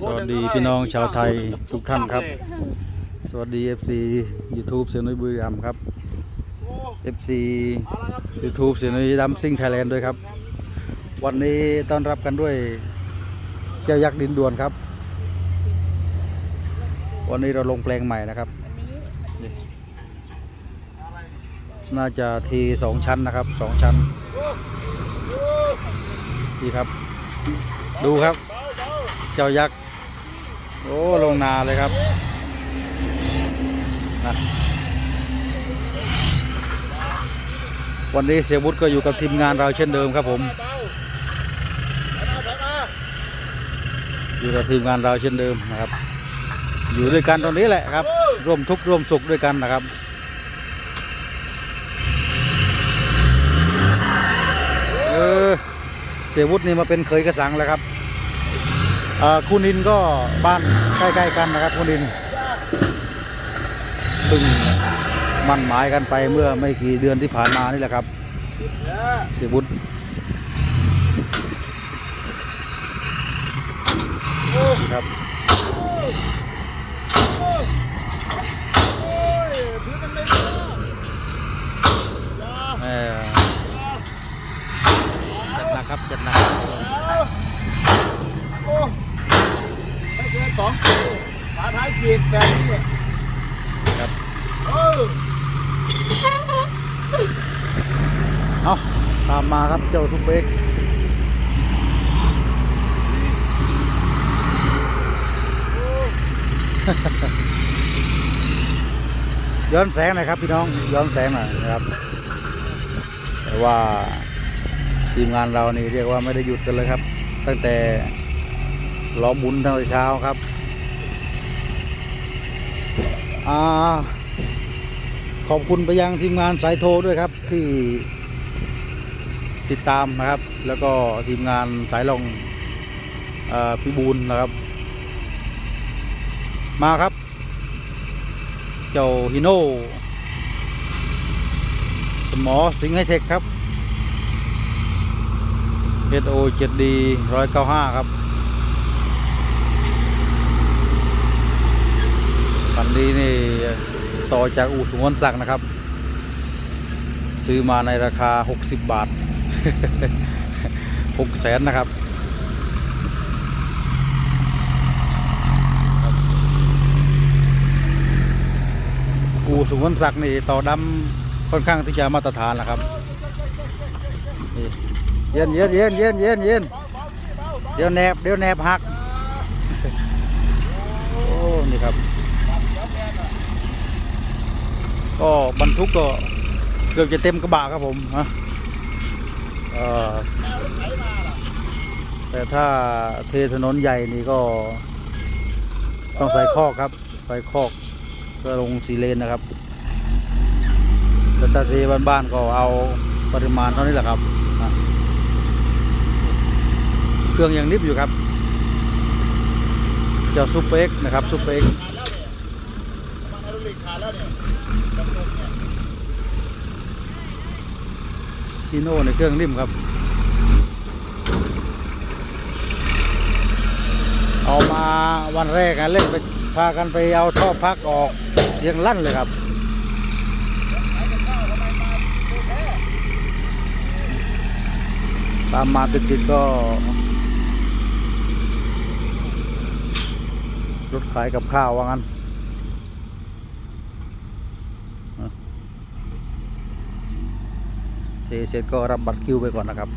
สวัสดีพี่น้องชาวไทยทุกท่านครับ สวัสดี FC YouTube เสียงนุ้ยบุรีรัมย์ครับ FC YouTube เสียงนุ้ยดัมซิ่งไทยแลนด์ด้วยครับ วันนี้ต้อนรับกันด้วยเจ้ายักษ์ดินด่วนครับ วันนี้เราลงแปลงใหม่นะครับ น่าจะทีสองชั้นนะครับสองชั้นนี่ครับ ดูครับ เจ้ายักษ์ โอ้ลงนาเลยครับนะวันนี้เสียบุตรก็อยู่กับทีมงานเราเช่นเดิมครับผม อยู่กับทีมงานเราเช่นเดิมนะครับ อยู่ด้วยกันตรงนี้แหละครับ ร่วมทุกข์ร่วมสุขด้วยกันนะครับเออเสียวุฒินี่มาเป็นเคยกระสังแล้วครับ คุณนินก็บ้านใกล้ ๆ กันนะครับคุณนินเพิ่งมั่นหมายกันไปเมื่อไม่กี่เดือนที่ผ่านมานี่แหละครับเสียวุฒิครับเออจัดหนักครับจัดหนัก ไม่เกินสองกิโลฝาท้ายขี ดแบบนี้ครับเอาตามมาครับเจ้าซุปเปอร์เอ็กย้อนแสงหน่อยครับพี่น้องย้อนแสงหน่อยนะครับแต่ว่าทีมงานเรานี่เรียกว่าไม่ได้หยุดกันเลยครับ ตั้งแต่ล้อบุญตั้งแต่เช้าครับ ขอบคุณไปยังทีมงานสายโทรด้วยครับที่ติดตามนะครับ แล้วก็ทีมงานสายลงเอ่อพี่บูลนะครับ มาครับ เจ้าฮิโน่สมอสิงห์ไฮเทคครับ SO 7D 195 ครับ คันนี้นี่ต่อจากอู่สุวรรณศักดิ์นะครับ ซื้อมาในราคา 60 บาท6แสนนะครับอู่สุวรรณศักดิ์นี่ต่อดำค่อนข้างที่จะมาตรฐานนะครับเย็นเย็นเย็นเย็นเย็นเย็นเดี๋ยวแนบเดี๋ยวแนบหัก โอ้ นี่ครับ ก็บรรทุกก็เกือบจะเต็มกระบะครับผมฮะแต่ถ้าเทถนนใหญ่นี่ก็ ต้องใส่คอกครับใส่คอกเพื่อลงสีเลนนะครับแต่ถ้าเทบ้านๆก็เอาปริมาณเท่านี้แหละครับเครื่องยังนิบอยู่ครับเจ้าซุปเปอร์เอ็กนะครับซุปเปอร์เอ็กซ์มันไฮดรอลิกขาดแล้วเนี่ยกำลังเนี่ย ฮีโน่ในเครื่องริมครับ เอามาวันแรกกันเล่นไปพากันไปเอาท่อพักออกเสียงลั่นเลยครับตามมาติดๆก็ รถขายกับข้าวว่างั้นอะ เสร็จก็รับบัตรคิวไปก่อนนะครับ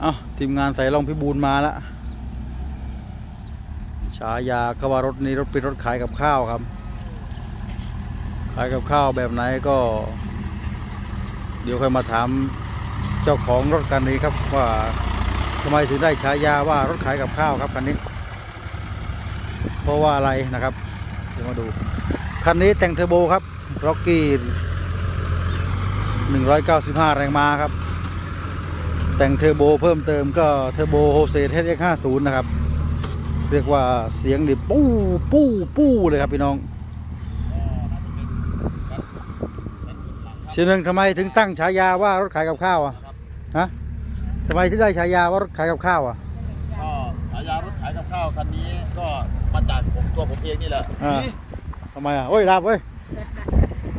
เอาทีมงานใส่รองพิบูลมาแล้วฉายาก็ว่ารถนี้รถเป็นรถขายกับข้าวครับ ขายกับข้าวแบบไหนก็ เดี๋ยวค่อยมาถามเจ้าของรถคันนี้ครับว่าทำไมถึงได้ฉายาว่ารถขายกับข้าวครับคันนี้ เพราะว่าอะไรนะครับ เดี๋ยวมาดู คันนี้แต่งเทอร์โบครับร็อกกี้195 แรงม้าครับ แต่งเทอร์โบเพิ่มเติมก็เทอร์โบโฮเซต HX50 นะครับ เรียกว่าเสียงดิปู้ปู้ปู้เลยครับพี่น้องเสียหนึ่งทำไมถึงตั้งฉายาว่ารถขายกับข้าวอะฮะทำไมที่ได้ฉายาว่ารถขายกับข้าวอะก็ฉายารถขายกับข้าวคันนี้ก็มาจากผมตัวผมเองนี่แหละอ่าทำไมอะโอ้ยดาบเว้ย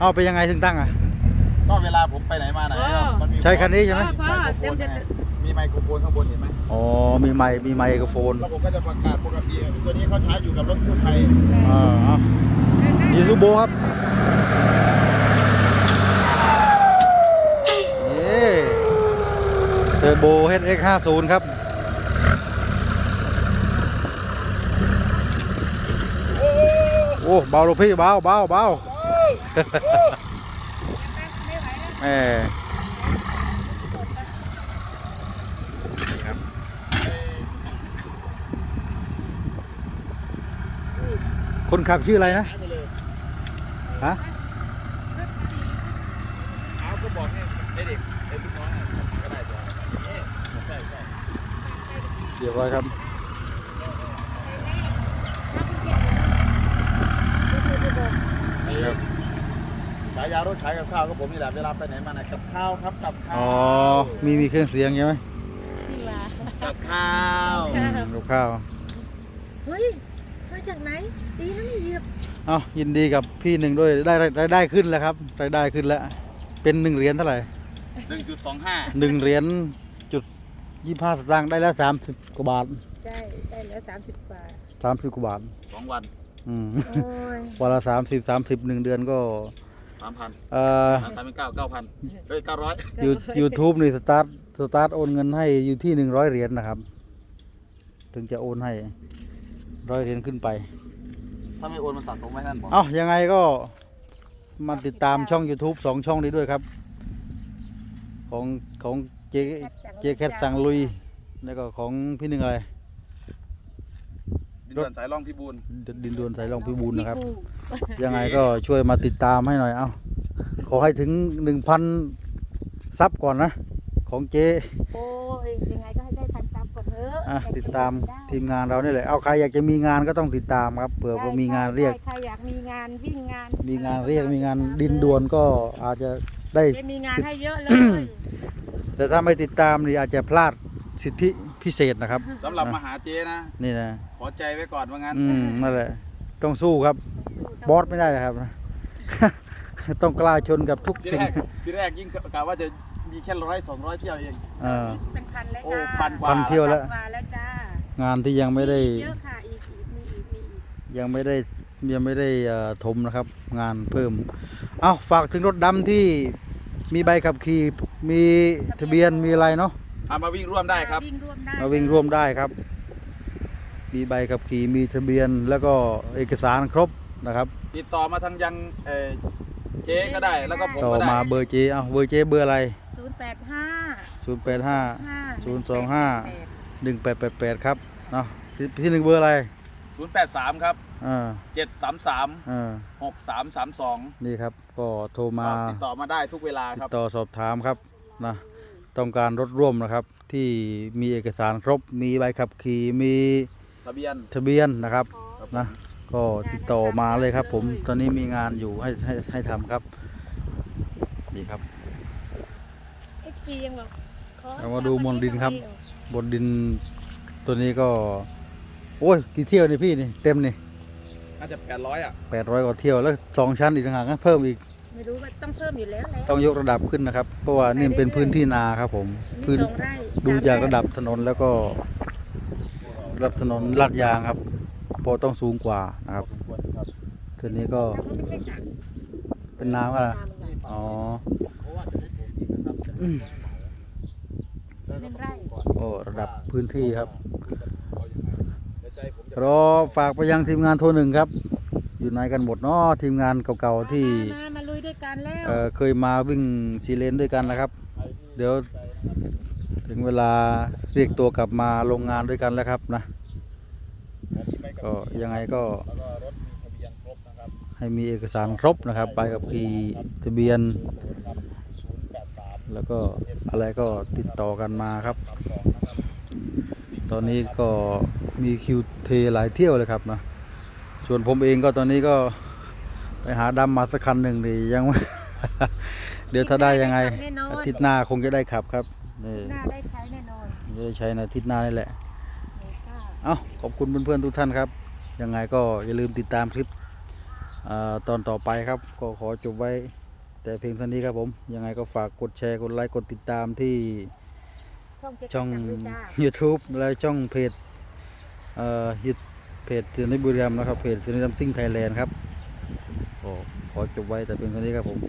เอาไปยังไงถึงตั้งอะ ก็เวลาผมไปไหนมาไหนก็มันมีใช้คันนี้ใช่ไหมไมโครโฟนไงมีไมโครโฟนข้างบนเห็นไหมอ๋อมีไมค์มีไมโครโฟนแล้วผมก็จะประกาศปกติตัวนี้เขาใช้อยู่กับรถกู้ภัยอ่าเอานี่ลูกโบครับนี่เทอร์โบ HX50 ครับ อ้เบาลูกพี่เบาเบาเบาแหมครับคนขับชื่ออะไรนะหายหมดเลยฮะเอาก็บอกให้ให้เด็กให้ลูกน้องอะก็ได้จ้ะนี่ใช่ใช่เรี ยบร้อยครับไอ้ฉายารถขายกับข้าวก็ผมนี่แหละเวลาไปไหนมาไหนกับข้าวครับกับข้าวอ๋อ มีมีเครื่องเสียงใช่ไหมนี่ว่ากับข้าวอืมกับข้าว เฮ้ยมาจากไหน ดีนะนี่เหยียบเอ้ายินดีกับพี่หนึ่งด้วยได้รายรายได้ขึ้นแล้วครับรายได้ขึ้นแล้ว เป็นหนึ่งเหรียญเท่าไหร่หนึ่งจุดสองห้าหนึ่งเหรียญจุดยี่ห้าสตางค์ได้แล้วสามสิบกว่าบาทใช่ได้แล้วสามสิบบาทสามสิบกว่าบาทสองวัน อืมโอ้ยวันละสามสิบสามสิบหนึ่งเดือนก็สามพันเอ่อสามพันเป็นเก้าเก้าพันเฮ้ยเก้าร้อยยูยูทูบนี่สตาร์ทสตาร์ทโอนเงินให้อยู่ที่หนึ่งร้อยเหรียญนะครับ ถึงจะโอนให้ร้อยเหรียญขึ้นไป ถ้าไม่โอนมันสะสมไว้ท่านบอกเอ้ายังไงก็มาติดตามช่อง YouTube สองช่องนี้ด้วยครับ ของของเจเจแคทสั่งลุย แล้วก็ของพี่หนึ่งอะไร ดินด่วนสายล่องพิบูลดดินดวนสายรองพิบูลนะครับพี่ปูยังไงก็ช่วยมาติดตามให้หน่อยเอ้าขอให้ถึงหนึ่งพันซับก่อนนะ ของเจโอ้ยยังไงก็ให้ได้พันซับก่อนเถอะอะอยกจะติดตามได้ทีมงานเรานี่แหละเอาใครอยากจะมีงานก็ต้องติดตามครับเผื่อว่ามีงานเรียกใครอยากมีงานวิ่งงาน มีงานเรียกมีงานดินดวนก็อาจจะได้จะมีงานให้เยอะเลยแต่ถ้าไม่ติดตามนี่อาจจะพลาดสิทธิ พิเศษนะครับสำหรับมาหาเจนะ นี่นะขอใจไว้ก่อนว่างั้นอืมนั่นแหละต้องสู้ครับ บอสไม่ได้นะครับ ต้องกล้าชนกับทุกทีสิ่ง แรกทีแรกยิ่งกะว่าจะมีแค่ร้อยสองร้อยเที่ยวเอง เออ เป็นพันแล้วโอ้จ้าพันกว่า พันเที่ยวแล้วมาแล้วจ้างานที่ยังไม่ได้เยอะค่ะอีกอีกมีอีกมีอีกยังไม่ได้ยังไม่ได้เอ่อถมนะครับ งานเพิ่ม เอาฝากถึงรถดำที่มีใบขับขี่มีทะเบียนมีอะไรเนาะ เอามาวิ่งร่วมได้ครับ วิ่งร่วมได้มาวิ่งร่วมได้ครับ มีใบขับขี่มีทะเบียนแล้วก็เอกสารครบนะครับติดต่อมาทางยังเอ่อเจก็ได้แล้วก็ผมต่อก็ได้มาเบอร์เจเอาเบอร์เจเบอร์อะไร ศูนย์แปดห้า0 8 5 ห้าศูนย์สองห้า1 8 8 8 ครับเนาะที่ที่หนึ่งเบอร์อะไรศูนย์แปดสามครับ อ่าเจ็ดสามสามอ่าหกสามสามสองนี่ครับ ก็โทรมาติดต่อมาได้ทุกเวลาติครับดต่อสอบถามครับนะ ต้องการรถร่วมนะครับ ที่มีเอกสารครบ มีใบขับขี่มีทะเบียน ทะเบียนนะครับครับผมนะก็ติดต่อมาเลยครับ ผมตอนนี้มีงานอยู่ให้ให้ให้ทำครับนี่ครับเอฟซียังบอกขอเรามาดูมนดินครับ บนดินตัวนี้ก็ โอ้ยกี่เที่ยวนี่พี่นี่เต็มนี่น่าจะแปดร้อยอะ แปดร้อยกว่าเที่ยวแล้วสองชั้นอีกต่างหากนะเพิ่มอีก ไม่รู้ว่าต้องเพิ่มอยู่แล้วแหละต้องยกระดับขึ้นนะครับ เพราะว่านี่มันเป็นพื้นที่นาครับผมมีพื้นสองไร่ดูสมจากไระดับถนนแล้วก็ระดับถนนลาดยางครับเพอต้องสูงกว่านะครับสมควรครับทีนี้ก็แล้วมันไม่ใช่สระเป็นน้ำอะไรน้ำมันอ๋อเพราะว่าจะได้ผมอีกนะครับจะอืมแล้วก็ต้องดูก่อนโอ้ระดับพื้นที่ครับเอายังไงเดี๋ยวใจผมจะรอฝากไปยังทีมงานโทรหนึ่งครับ อยู่ไหนกันหมดเนาะทีมงานเก่าๆที่ กันแล้วเอ่อเคยมาวิ่งซีเลนด้วยกันนะครับไปที่เดี๋ยวใจนะครับถึงเวลาเรียกตัวกลับมาลงงานด้วยกันแล้วครับนะผมมีใบขับก็ขี่ยังไงก็แล้วก็รถมีทะเบียนครบนะครับให้มีเอกสารครบนะครับใบขับขี่ทะเบียนครับศูนย์แปดสามแล้วก็อะไรก็ติดต่อกันมาครับสามสองนะครับ ตอนนี้ก็มีคิวเทหลายเที่ยวเลยครับนะส่วนผมเองก็ตอนนี้ก็ ไปหาดำมาสักคันหนึ่งดียังไม่เดี๋ยวถ้าได้ยังไงอาทิตย์หน้าคงจะได้ขับครับนี่หน้าได้ใช้แน่นอนจะได้ใช้ในอาทิตย์หน้านี่แหละเมก้าเอาขอบคุณเพื่อนๆทุกท่านครับ ยังไงก็อย่าลืมติดตามคลิปเออตอนต่อไปครับ ก็ขอจบไว้ แต่เพียงเท่านี้ครับผม ยังไงก็ฝากกดแชร์ กดไลค์ กดติดตามที่ช่องเจ๊กช่องสั่งด้วยจ้า YouTube และช่องเพจเอ่อยูเพจสินิบุรีรัมย์นะครับ เพจสินิรัมซิ่งไทยแลนด์ครับก็ ขอจบไว้แต่เพียงเท่านี้ครับผม